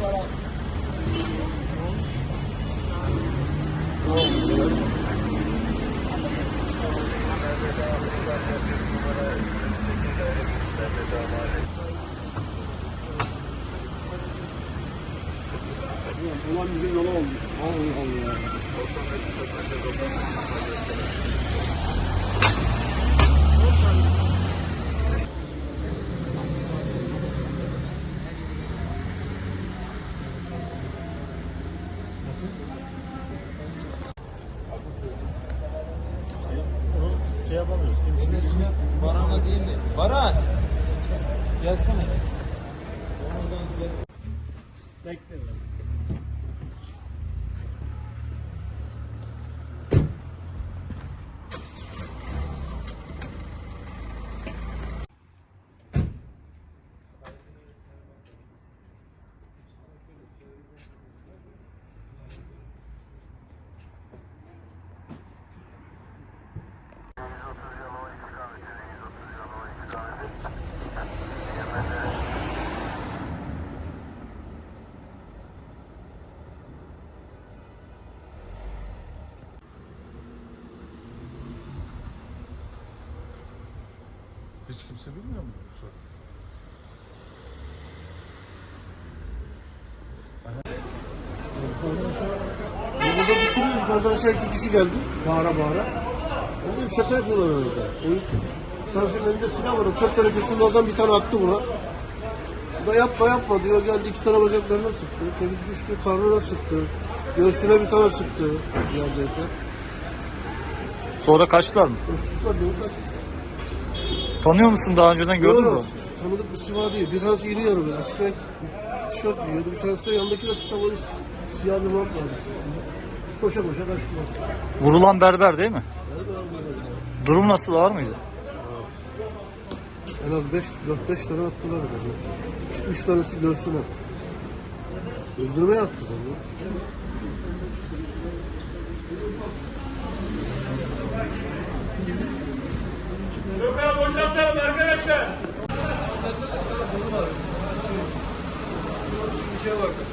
Ulan bizim yola oldu. Allah Allah. Şey yapamıyoruz. Kimse Baran'a değil de. Baran! Gelsene. bekle. Hiç kimse bilmiyor mu? Burada bir sürü yukarıdan aşağı iki kişi geldi. Bağıra bağıra. Dedim şaka yapıyorlar orada. O yüzden. Tansiyonun elinde silah var. O çok tenekesinin oradan bir tane attı buna. Bu da yapma yapma diyor. Geldi iki tane bacaklarına sıktı. Çocuk düştü. Karnına sıktı. Göğsüne bir tane sıktı. Yerdeyken. Sonra kaçtılar mı? Koştuklar diyor. kaç. Tanıyor musun daha önceden gördün mü? Yok, Tanıdık bir siva değil. Bir tanesi iri yarı böyle. Açık renk tişört giyiyordu. Bir tanesi de yandaki de kısa boyu siyah bir mont vardı. Koşa koşa kaçtılar. Vurulan berber değil mi? Durum nasıl ağır mıydı? En az 5 4-5 tane attılar herhalde. 3 tanesi göğsüne. Öldürmeye attılar. ya. Sokağa boşaltalım arkadaşlar. Bir şey vardı.